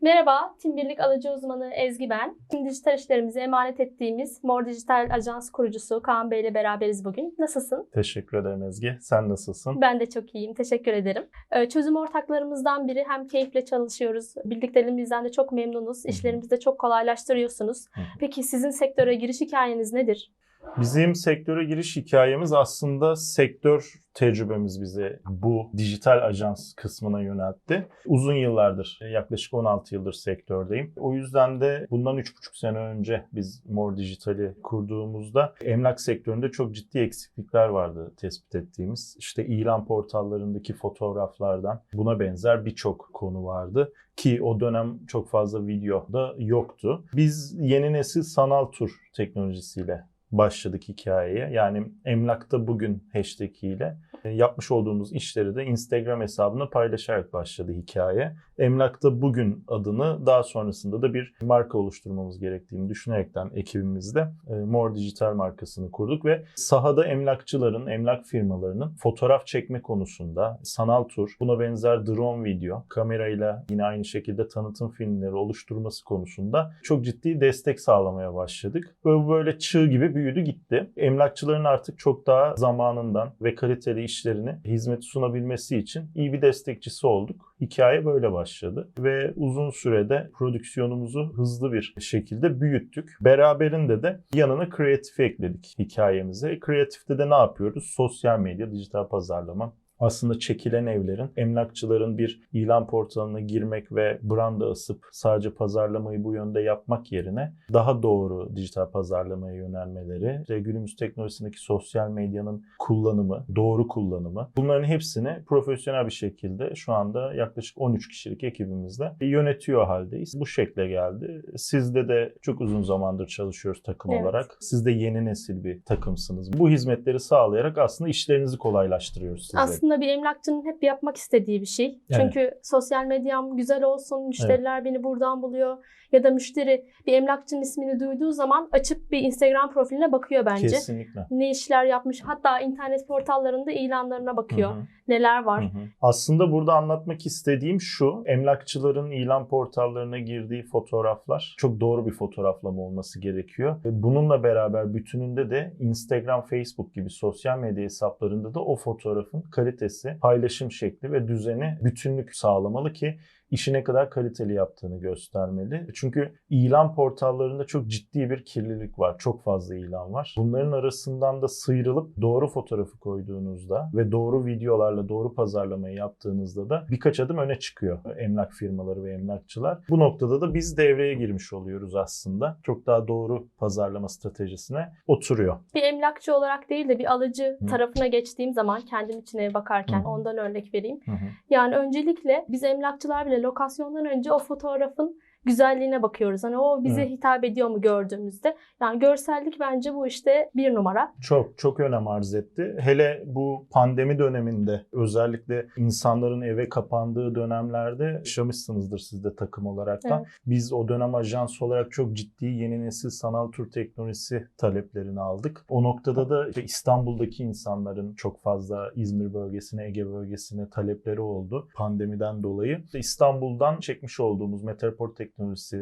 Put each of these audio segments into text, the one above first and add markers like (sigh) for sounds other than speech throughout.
Merhaba, Tim Birlik Alıcı Uzmanı Ezgi ben. Tim Dijital işlerimizi emanet ettiğimiz Mor Dijital Ajans kurucusu Kaan Bey ile beraberiz bugün. Nasılsın? Teşekkür ederim Ezgi. Sen nasılsın? Ben de çok iyiyim, teşekkür ederim. Ee, Çözüm ortaklarımızdan biri hem keyifle çalışıyoruz, birlikteliğimizden de çok memnunuz, işlerimizi de çok kolaylaştırıyorsunuz. Peki sizin sektöre giriş hikayeniz nedir? Bizim sektöre giriş hikayemiz aslında sektör tecrübemiz bizi bu dijital ajans kısmına yöneltti. Uzun yıllardır, yaklaşık 16 yıldır sektördeyim. O yüzden de bundan 3,5 sene önce biz Mor Dijital'i kurduğumuzda emlak sektöründe çok ciddi eksiklikler vardı tespit ettiğimiz. İşte ilan portallarındaki fotoğraflardan buna benzer birçok konu vardı ki o dönem çok fazla video da yoktu. Biz yeni nesil sanal tur teknolojisiyle başladık hikayeye. Yani emlakta bugün hashtag ile yapmış olduğumuz işleri de Instagram hesabına paylaşarak başladı hikaye. Emlakta bugün adını daha sonrasında da bir marka oluşturmamız gerektiğini düşünerekten ekibimizde e, Mor Dijital markasını kurduk ve sahada emlakçıların, emlak firmalarının fotoğraf çekme konusunda sanal tur, buna benzer drone video, kamerayla yine aynı şekilde tanıtım filmleri oluşturması konusunda çok ciddi destek sağlamaya başladık. Ve böyle çığ gibi büyüdü gitti. Emlakçıların artık çok daha zamanından ve kaliteli işlerini hizmet sunabilmesi için iyi bir destekçisi olduk. Hikaye böyle başladı ve uzun sürede prodüksiyonumuzu hızlı bir şekilde büyüttük. Beraberinde de yanına kreatif ekledik hikayemize. Kreatifte de ne yapıyoruz? Sosyal medya, dijital pazarlama, aslında çekilen evlerin emlakçıların bir ilan portalına girmek ve branda asıp sadece pazarlamayı bu yönde yapmak yerine daha doğru dijital pazarlamaya yönelmeleri, işte günümüz teknolojisindeki sosyal medyanın kullanımı, doğru kullanımı bunların hepsini profesyonel bir şekilde şu anda yaklaşık 13 kişilik ekibimizle yönetiyor haldeyiz. Bu şekle geldi. Sizde de çok uzun zamandır çalışıyoruz takım Evet. olarak. Siz de yeni nesil bir takımsınız. Bu hizmetleri sağlayarak aslında işlerinizi kolaylaştırıyoruz size. Aslında bir emlakçının hep yapmak istediği bir şey. Evet. Çünkü sosyal medyam güzel olsun, müşteriler beni buradan buluyor. Ya da müşteri bir emlakçının ismini duyduğu zaman açıp bir Instagram profiline bakıyor bence. Kesinlikle. Ne işler yapmış, hatta internet portallarında ilanlarına bakıyor. Hı hı. Neler var. Hı hı. Aslında burada anlatmak istediğim şu, emlakçıların ilan portallarına girdiği fotoğraflar çok doğru bir fotoğraflama olması gerekiyor. Bununla beraber bütününde de Instagram, Facebook gibi sosyal medya hesaplarında da o fotoğrafın kalitesi, paylaşım şekli ve düzeni bütünlük sağlamalı ki işi ne kadar kaliteli yaptığını göstermeli. Çünkü ilan portallarında çok ciddi bir kirlilik var. Çok fazla ilan var. Bunların arasından da sıyrılıp doğru fotoğrafı koyduğunuzda ve doğru videolarla doğru pazarlamayı yaptığınızda da birkaç adım öne çıkıyor emlak firmaları ve emlakçılar. Bu noktada da biz devreye girmiş oluyoruz aslında. Çok daha doğru pazarlama stratejisine oturuyor. Bir emlakçı olarak değil de bir alıcı Hı. tarafına geçtiğim zaman kendim için eve bakarken Hı. ondan örnek vereyim. Hı. Yani öncelikle biz emlakçılar bile lokasyondan önce o fotoğrafın güzelliğine bakıyoruz. Hani o bize Hı. hitap ediyor mu gördüğümüzde. Yani görsellik bence bu işte bir numara. Çok çok önem arz etti. Hele bu pandemi döneminde özellikle insanların eve kapandığı dönemlerde yaşamışsınızdır siz de takım olaraktan. Evet. Biz o dönem ajans olarak çok ciddi yeni nesil sanal tur teknolojisi taleplerini aldık. O noktada da işte İstanbul'daki insanların çok fazla İzmir bölgesine, Ege bölgesine talepleri oldu pandemiden dolayı. İşte İstanbul'dan çekmiş olduğumuz Metropol teknolojisi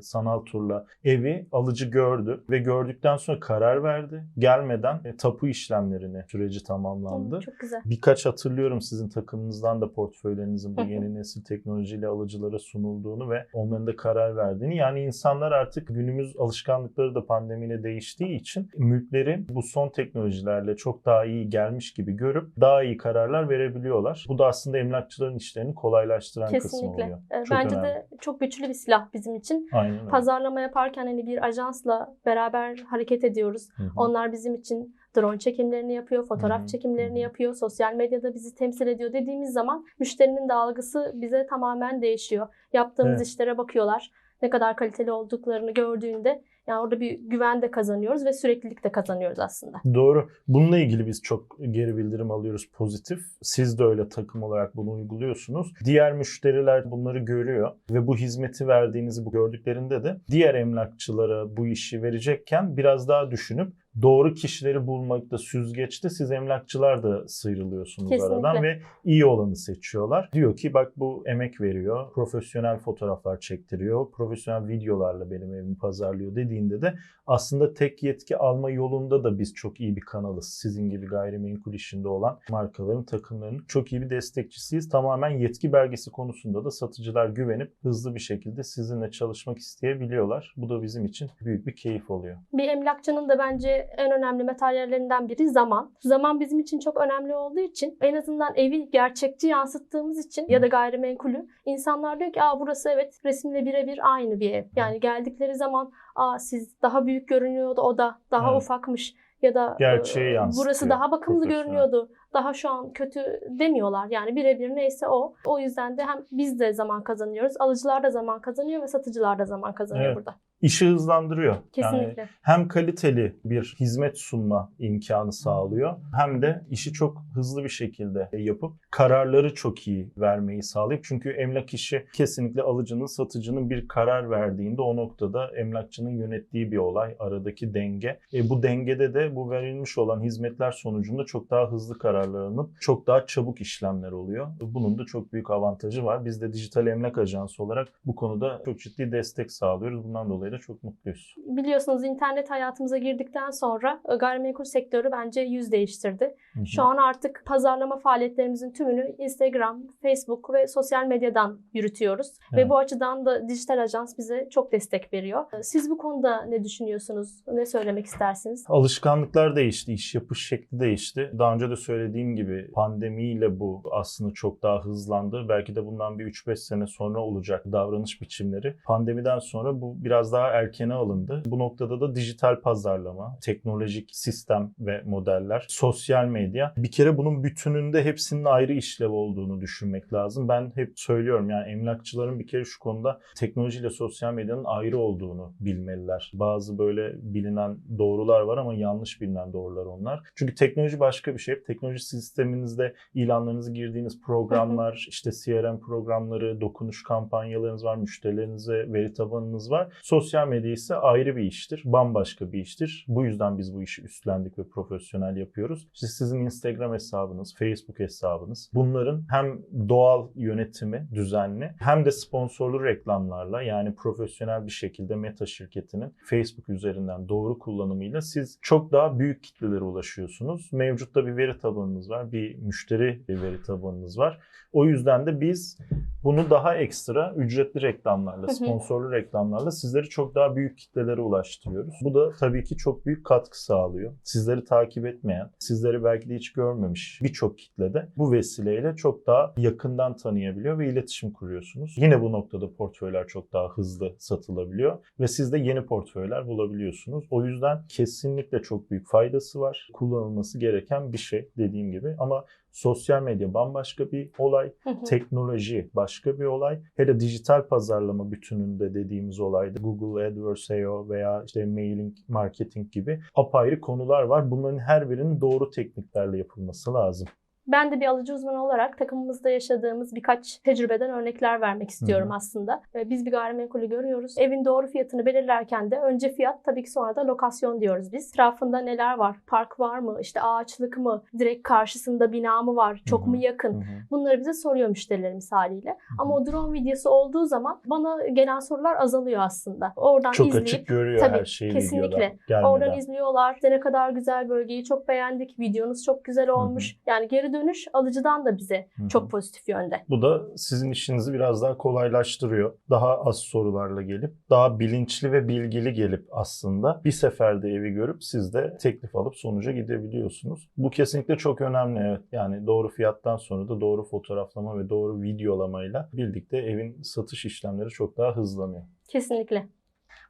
sanal turla evi alıcı gördü ve gördükten sonra karar verdi. Gelmeden e, tapu işlemlerini süreci tamamlandı. Çok güzel. Birkaç hatırlıyorum sizin takımınızdan da portföylerinizin bu Hı (laughs) hı. yeni nesil teknolojiyle alıcılara sunulduğunu ve onların da karar verdiğini. Yani insanlar artık günümüz alışkanlıkları da pandemiyle değiştiği için mülkleri bu son teknolojilerle çok daha iyi gelmiş gibi görüp daha iyi kararlar verebiliyorlar. Bu da aslında emlakçıların işlerini kolaylaştıran kısmı Kesinlikle. oluyor. Ee, Çok Bence önemli. de çok güçlü bir silah bizim için. Aynen. Pazarlama yaparken hani bir ajansla beraber hareket ediyoruz. Hı hı. Onlar bizim için drone çekimlerini yapıyor, fotoğraf Hı hı, çekimlerini yapıyor, sosyal medyada bizi temsil ediyor dediğimiz zaman müşterinin de algısı bize tamamen değişiyor. Yaptığımız Evet. işlere bakıyorlar. Ne kadar kaliteli olduklarını gördüğünde Yani orada bir güven de kazanıyoruz ve süreklilik de kazanıyoruz aslında. Doğru. Bununla ilgili biz çok geri bildirim alıyoruz pozitif. Siz de öyle takım olarak bunu uyguluyorsunuz. Diğer müşteriler bunları görüyor ve bu hizmeti verdiğinizi bu gördüklerinde de diğer emlakçılara bu işi verecekken biraz daha düşünüp doğru kişileri bulmakta süzgeçte siz emlakçılar da sıyrılıyorsunuz Kesinlikle. aradan ve iyi olanı seçiyorlar. Diyor ki bak bu emek veriyor, profesyonel fotoğraflar çektiriyor, profesyonel videolarla benim evimi pazarlıyor dediğinde de aslında tek yetki alma yolunda da biz çok iyi bir kanalız. Sizin gibi gayrimenkul işinde olan markaların, takımların çok iyi bir destekçisiyiz. Tamamen yetki belgesi konusunda da satıcılar güvenip hızlı bir şekilde sizinle çalışmak isteyebiliyorlar. Bu da bizim için büyük bir keyif oluyor. Bir emlakçının da bence en önemli materyallerinden biri zaman. Zaman bizim için çok önemli olduğu için en azından evi gerçekçi yansıttığımız için ya da gayrimenkulü insanlar diyor ki Aa, burası evet resimle birebir aynı bir ev. Yani geldikleri zaman Aa, siz daha büyük görünüyordu o da daha Evet. ufakmış ya da Gerçeği e, yansıtıyor, burası daha bakımlı görünüyordu. Daha şu an kötü demiyorlar. Yani birebir neyse o. O yüzden de hem biz de zaman kazanıyoruz. Alıcılar da zaman kazanıyor ve satıcılar da zaman kazanıyor Evet. burada. İşi hızlandırıyor. Yani Kesinlikle. hem kaliteli bir hizmet sunma imkanı sağlıyor hem de işi çok hızlı bir şekilde yapıp kararları çok iyi vermeyi sağlayıp çünkü emlak işi kesinlikle alıcının satıcının bir karar verdiğinde o noktada emlakçının yönettiği bir olay aradaki denge. E, bu dengede de bu verilmiş olan hizmetler sonucunda çok daha hızlı kararlar alınıp çok daha çabuk işlemler oluyor. Bunun da çok büyük avantajı var. Biz de dijital emlak ajansı olarak bu konuda çok ciddi destek sağlıyoruz. Bundan dolayı da çok mutluyuz. Biliyorsunuz internet hayatımıza girdikten sonra e, gayrimenkul sektörü bence yüz değiştirdi. Hı hı. Şu an artık pazarlama faaliyetlerimizin tümünü Instagram, Facebook ve sosyal medyadan yürütüyoruz. Ve Evet. bu açıdan da dijital ajans bize çok destek veriyor. Siz bu konuda ne düşünüyorsunuz? Ne söylemek istersiniz? Alışkanlıklar değişti, iş yapış şekli değişti. Daha önce de söylediğim gibi pandemiyle bu aslında çok daha hızlandı. Belki de bundan bir 3-5 sene sonra olacak davranış biçimleri. Pandemiden sonra bu biraz daha erkene alındı. Bu noktada da dijital pazarlama, teknolojik sistem ve modeller, sosyal medya. Bir kere bunun bütününde hepsinin ayrı işlev olduğunu düşünmek lazım. Ben hep söylüyorum yani emlakçıların bir kere şu konuda teknolojiyle sosyal medyanın ayrı olduğunu bilmeliler. Bazı böyle bilinen doğrular var ama yanlış bilinen doğrular onlar. Çünkü teknoloji başka bir şey. Teknoloji sisteminizde ilanlarınızı girdiğiniz programlar, işte CRM programları, dokunuş kampanyalarınız var, müşterilerinize veri tabanınız var. Sosyal medya ise ayrı bir iştir, bambaşka bir iştir. Bu yüzden biz bu işi üstlendik ve profesyonel yapıyoruz. İşte sizin Instagram hesabınız, Facebook hesabınız bunların hem doğal yönetimi düzenli hem de sponsorlu reklamlarla yani profesyonel bir şekilde Meta şirketinin Facebook üzerinden doğru kullanımıyla siz çok daha büyük kitlelere ulaşıyorsunuz. Mevcutta bir veri tabanınız var, bir müşteri bir veri tabanınız var. O yüzden de biz bunu daha ekstra ücretli reklamlarla, sponsorlu reklamlarla sizleri çok daha büyük kitlelere ulaştırıyoruz. Bu da tabii ki çok büyük katkı sağlıyor. Sizleri takip etmeyen, sizleri belki de hiç görmemiş birçok kitlede bu vesileyle çok daha yakından tanıyabiliyor ve iletişim kuruyorsunuz. Yine bu noktada portföyler çok daha hızlı satılabiliyor ve siz de yeni portföyler bulabiliyorsunuz. O yüzden kesinlikle çok büyük faydası var. Kullanılması gereken bir şey dediğim gibi ama sosyal medya bambaşka bir olay. Hı hı. Teknoloji başka bir olay. Hele dijital pazarlama bütününde dediğimiz olayda Google AdWords SEO veya işte mailing marketing gibi apayrı konular var. Bunların her birinin doğru tekniklerle yapılması lazım. Ben de bir alıcı uzmanı olarak takımımızda yaşadığımız birkaç tecrübeden örnekler vermek istiyorum Hı hı. aslında. Ee, Biz bir gayrimenkulü görüyoruz. Evin doğru fiyatını belirlerken de önce fiyat tabii ki sonra da lokasyon diyoruz biz. Etrafında neler var? Park var mı? İşte ağaçlık mı? Direkt karşısında bina mı var? Çok Hı hı. mu yakın? Hı hı. Bunları bize soruyor müşterilerimiz haliyle. Ama o drone videosu olduğu zaman bana gelen sorular azalıyor aslında. Oradan Çok izleyip açık görüyor Tabii, her şeyi kesinlikle. gelmeden. Oradan izliyorlar. İşte ne kadar güzel bölgeyi çok beğendik. Videonuz çok güzel olmuş. Yani geri dönüş alıcıdan da bize Hı hı. çok pozitif yönde. Bu da sizin işinizi biraz daha kolaylaştırıyor. Daha az sorularla gelip, daha bilinçli ve bilgili gelip aslında bir seferde evi görüp siz de teklif alıp sonuca gidebiliyorsunuz. Bu kesinlikle çok önemli evet. Yani doğru fiyattan sonra da doğru fotoğraflama ve doğru videolamayla birlikte evin satış işlemleri çok daha hızlanıyor. Kesinlikle.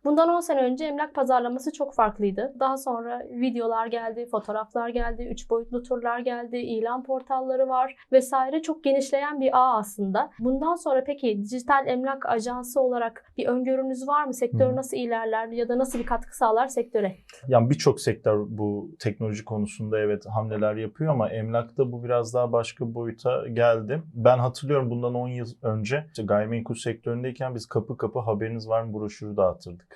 Bundan 10 sene önce emlak pazarlaması çok farklıydı. Daha sonra videolar geldi, fotoğraflar geldi, 3 boyutlu turlar geldi, ilan portalları var vesaire. Çok genişleyen bir ağ aslında. Bundan sonra peki dijital emlak ajansı olarak bir öngörünüz var mı? Sektör nasıl ilerler ya da nasıl bir katkı sağlar sektöre? Yani birçok sektör bu teknoloji konusunda evet hamleler yapıyor ama emlakta bu biraz daha başka boyuta geldi. Ben hatırlıyorum bundan 10 yıl önce işte gayrimenkul sektöründeyken biz kapı kapı haberiniz var mı broşürü dağıtırdık.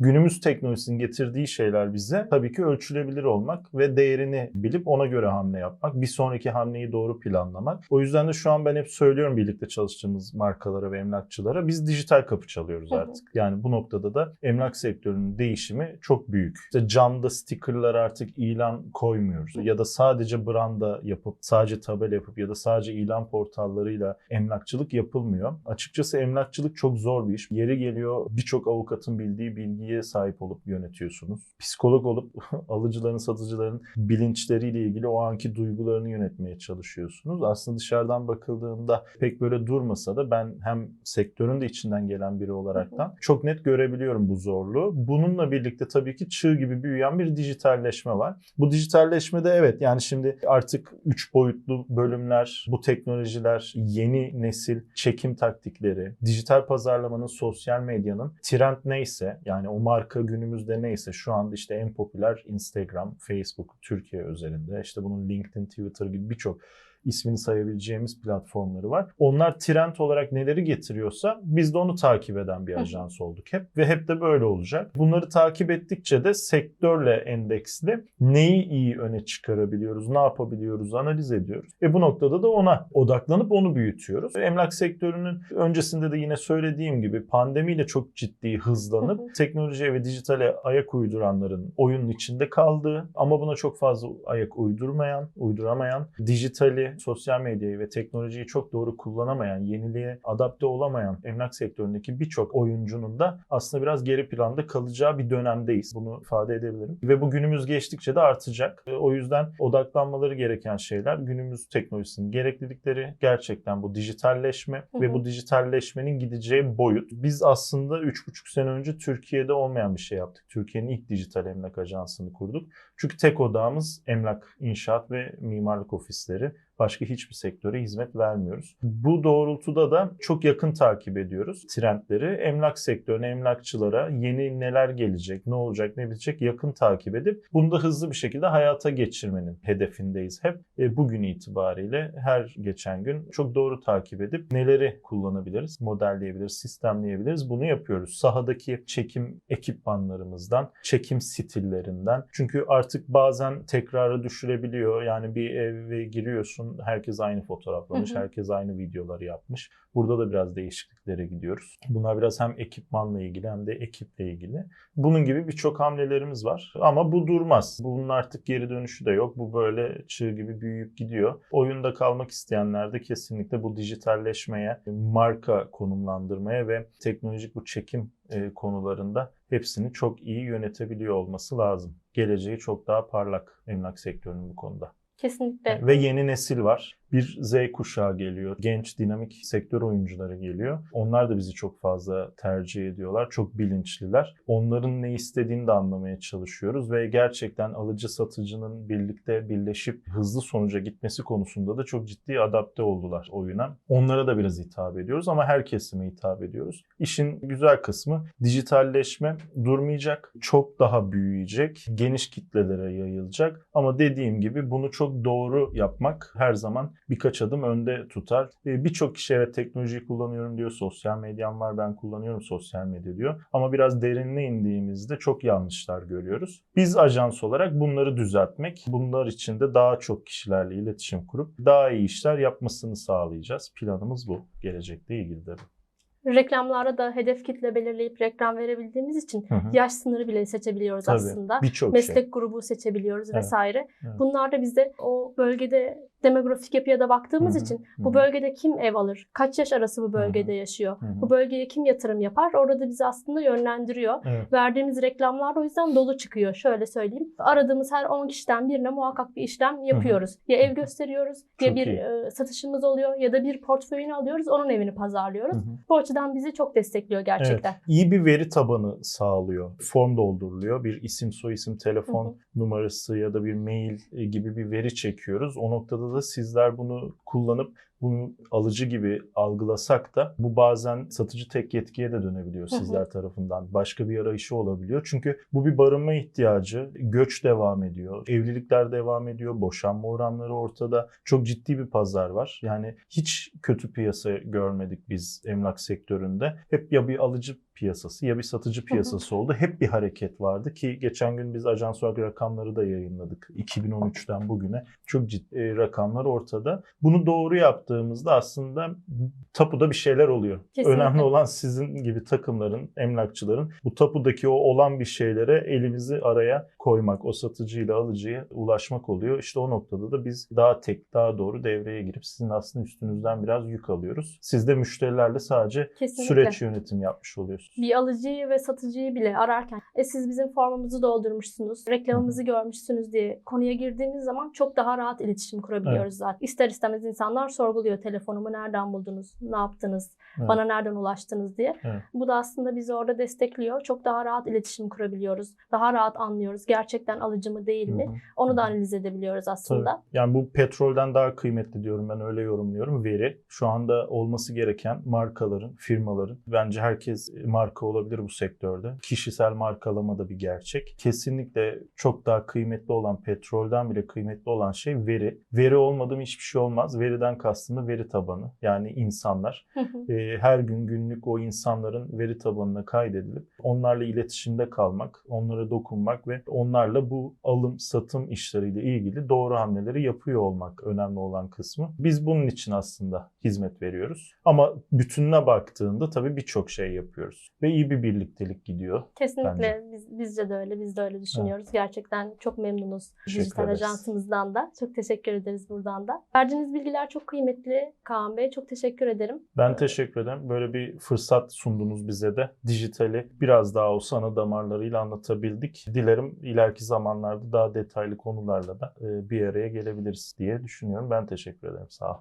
Günümüz teknolojisinin getirdiği şeyler bize tabii ki ölçülebilir olmak ve değerini bilip ona göre hamle yapmak. Bir sonraki hamleyi doğru planlamak. O yüzden de şu an ben hep söylüyorum birlikte çalıştığımız markalara ve emlakçılara biz dijital kapı çalıyoruz Hı hı. artık. Yani bu noktada da emlak sektörünün değişimi çok büyük. İşte camda stickerlar artık ilan koymuyoruz. Ya da sadece branda yapıp, sadece tabela yapıp ya da sadece ilan portallarıyla emlakçılık yapılmıyor. Açıkçası emlakçılık çok zor bir iş. Yeri geliyor birçok avukatın bildiği bilgiye sahip olup yönetiyorsunuz. Psikolog olup (laughs) alıcıların, satıcıların bilinçleriyle ilgili o anki duygularını yönetmeye çalışıyorsunuz. Aslında dışarıdan bakıldığında pek böyle durmasa da ben hem sektörün de içinden gelen biri olaraktan çok net görebiliyorum bu zorluğu. Bununla birlikte tabii ki çığ gibi büyüyen bir dijitalleşme var. Bu dijitalleşmede evet yani şimdi artık 3 boyutlu bölümler, bu teknolojiler, yeni nesil çekim taktikleri, dijital pazarlamanın, sosyal medyanın trend neyse yani o marka günümüzde neyse şu anda işte en popüler Instagram, Facebook Türkiye özelinde işte bunun LinkedIn, Twitter gibi birçok ismini sayabileceğimiz platformları var. Onlar trend olarak neleri getiriyorsa biz de onu takip eden bir ajans olduk hep ve hep de böyle olacak. Bunları takip ettikçe de sektörle endeksli neyi iyi öne çıkarabiliyoruz, ne yapabiliyoruz analiz ediyoruz. Ve bu noktada da ona odaklanıp onu büyütüyoruz. Emlak sektörünün öncesinde de yine söylediğim gibi pandemiyle çok ciddi hızlanıp Hı hı. teknolojiye ve dijitale ayak uyduranların oyunun içinde kaldığı ama buna çok fazla ayak uydurmayan, uyduramayan, dijitali, sosyal medyayı ve teknolojiyi çok doğru kullanamayan, yeniliğe adapte olamayan emlak sektöründeki birçok oyuncunun da aslında biraz geri planda kalacağı bir dönemdeyiz. Bunu ifade edebilirim. Ve bu günümüz geçtikçe de artacak. E, O yüzden odaklanmaları gereken şeyler günümüz teknolojisinin gereklilikleri, gerçekten bu dijitalleşme Hı ve hı. bu dijitalleşmenin gideceği boyut. Biz aslında 3,5 sene önce Türkiye'de olmayan bir şey yaptık. Türkiye'nin ilk dijital emlak ajansını kurduk. Çünkü tek odağımız emlak, inşaat ve mimarlık ofisleri. Başka hiçbir sektöre hizmet vermiyoruz. Bu doğrultuda da çok yakın takip ediyoruz trendleri. Emlak sektörüne, emlakçılara yeni neler gelecek, ne olacak, ne bitecek yakın takip edip bunu da hızlı bir şekilde hayata geçirmenin hedefindeyiz hep. E, bugün itibariyle her geçen gün çok doğru takip edip neleri kullanabiliriz, modelleyebiliriz, sistemleyebiliriz bunu yapıyoruz. Sahadaki çekim ekipmanlarımızdan, çekim stillerinden. Çünkü artık bazen tekrara düşürebiliyor. Yani bir eve giriyorsun herkes aynı fotoğraflamış, herkes aynı videoları yapmış. Burada da biraz değişikliklere gidiyoruz. Bunlar biraz hem ekipmanla ilgili hem de ekiple ilgili. Bunun gibi birçok hamlelerimiz var. Ama bu durmaz. Bunun artık geri dönüşü de yok. Bu böyle çığ gibi büyüyüp gidiyor. Oyunda kalmak isteyenler de kesinlikle bu dijitalleşmeye, marka konumlandırmaya ve teknolojik bu çekim e, konularında hepsini çok iyi yönetebiliyor olması lazım. Geleceği çok daha parlak emlak sektörünün bu konuda. Kesinlikle. Ve yeni nesil var. Bir Z kuşağı geliyor. Genç, dinamik sektör oyuncuları geliyor. Onlar da bizi çok fazla tercih ediyorlar. Çok bilinçliler. Onların ne istediğini de anlamaya çalışıyoruz ve gerçekten alıcı satıcının birlikte birleşip hızlı sonuca gitmesi konusunda da çok ciddi adapte oldular oyuna. Onlara da biraz hitap ediyoruz ama her kesime hitap ediyoruz. İşin güzel kısmı dijitalleşme durmayacak. Çok daha büyüyecek. Geniş kitlelere yayılacak. Ama dediğim gibi bunu çok doğru yapmak her zaman birkaç adım önde tutar. Ee, Birçok kişi evet teknolojiyi kullanıyorum diyor. Sosyal medyam var ben kullanıyorum sosyal medya diyor. Ama biraz derinine indiğimizde çok yanlışlar görüyoruz. Biz ajans olarak bunları düzeltmek, bunlar için de daha çok kişilerle iletişim kurup daha iyi işler yapmasını sağlayacağız. Planımız bu. Gelecekle ilgili de. Reklamlarda da hedef kitle belirleyip reklam verebildiğimiz için Hı hı. yaş sınırı bile seçebiliyoruz Tabii. aslında. Birçok Meslek şey. grubu seçebiliyoruz Evet, vesaire. evet. Bunlar da bize o bölgede demografik yapıya da baktığımız Hı hı, için bu bölgede kim ev alır? Kaç yaş arası bu bölgede yaşıyor? Hı hı. Bu bölgeye kim yatırım yapar? Orada bizi aslında yönlendiriyor. Evet. Verdiğimiz reklamlar o yüzden dolu çıkıyor. Şöyle söyleyeyim. Aradığımız her 10 kişiden birine muhakkak bir işlem yapıyoruz. Ya ev gösteriyoruz, ya Çok bir iyi. e, satışımız oluyor ya da bir portföyünü alıyoruz, onun evini pazarlıyoruz. Hı hı. Bu açıdan bizi çok destekliyor gerçekten. İyi bir veri tabanı sağlıyor. Form dolduruluyor. Bir isim, soyisim, telefon Hı hı. numarası ya da bir mail gibi bir veri çekiyoruz. O noktada da sizler bunu kullanıp bunu alıcı gibi algılasak da bu bazen satıcı tek yetkiye de dönebiliyor sizler tarafından. Başka bir arayışı olabiliyor. Çünkü bu bir barınma ihtiyacı. Göç devam ediyor. Evlilikler devam ediyor. Boşanma oranları ortada. Çok ciddi bir pazar var. Yani hiç kötü piyasa görmedik biz emlak sektöründe. Hep ya bir alıcı piyasası ya bir satıcı piyasası oldu. Hep bir hareket vardı ki geçen gün biz ajans olarak rakamları da yayınladık. 2013'ten bugüne çok ciddi rakamlar ortada. Bunu doğru yaptığımızda aslında tapuda bir şeyler oluyor. Kesinlikle. Önemli olan sizin gibi takımların, emlakçıların bu tapudaki o olan bir şeylere elimizi araya koymak, o satıcıyla alıcıya ulaşmak oluyor. İşte o noktada da biz daha tek, daha doğru devreye girip sizin aslında üstünüzden biraz yük alıyoruz. Siz de müşterilerle sadece Kesinlikle. süreç yönetimi yapmış oluyorsunuz. bir alıcıyı ve satıcıyı bile ararken e siz bizim formumuzu doldurmuşsunuz, reklamımızı görmüşsünüz diye konuya girdiğimiz zaman çok daha rahat iletişim kurabiliyoruz zaten. İster istemez insanlar sorguluyor telefonumu nereden buldunuz, ne yaptınız, Evet. bana nereden ulaştınız diye. Evet. Bu da aslında bizi orada destekliyor. Çok daha rahat iletişim kurabiliyoruz. Daha rahat anlıyoruz gerçekten alıcı mı değil mi? Hı hı. Onu da analiz edebiliyoruz Tabii. aslında. Yani bu petrolden daha kıymetli diyorum ben öyle yorumluyorum. Veri şu anda olması gereken markaların, firmaların bence herkes marka olabilir bu sektörde. Kişisel markalama da bir gerçek. Kesinlikle çok daha kıymetli olan petrolden bile kıymetli olan şey veri. Veri olmadı mı hiçbir şey olmaz. Veriden kastım da veri tabanı. Yani insanlar. Ee, her gün günlük o insanların veri tabanına kaydedilip onlarla iletişimde kalmak, onlara dokunmak ve onlarla bu alım satım işleriyle ilgili doğru hamleleri yapıyor olmak önemli olan kısmı. Biz bunun için aslında hizmet veriyoruz. Ama bütününe baktığında tabii birçok şey yapıyoruz ve iyi bir birliktelik gidiyor. Kesinlikle biz, bizce de öyle, biz de öyle düşünüyoruz. Gerçekten çok memnunuz Teşekkür dijital ederiz. ajansımızdan da. Çok teşekkür ederiz buradan da. Verdiğiniz bilgiler çok kıymetli Kaan Bey. Çok teşekkür ederim. Ben teşekkür ederim. Böyle bir fırsat sundunuz bize de. Dijitali biraz daha olsa ana damarlarıyla anlatabildik. Dilerim ileriki zamanlarda daha detaylı konularla da e, bir araya gelebiliriz diye düşünüyorum. Ben teşekkür ederim. Sağ ol.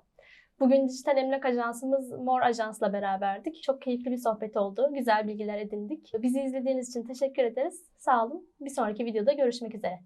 Bugün dijital emlak ajansımız Mor Ajans'la beraberdik. Çok keyifli bir sohbet oldu. Güzel bilgiler edindik. Bizi izlediğiniz için teşekkür ederiz. Sağ olun. Bir sonraki videoda görüşmek üzere.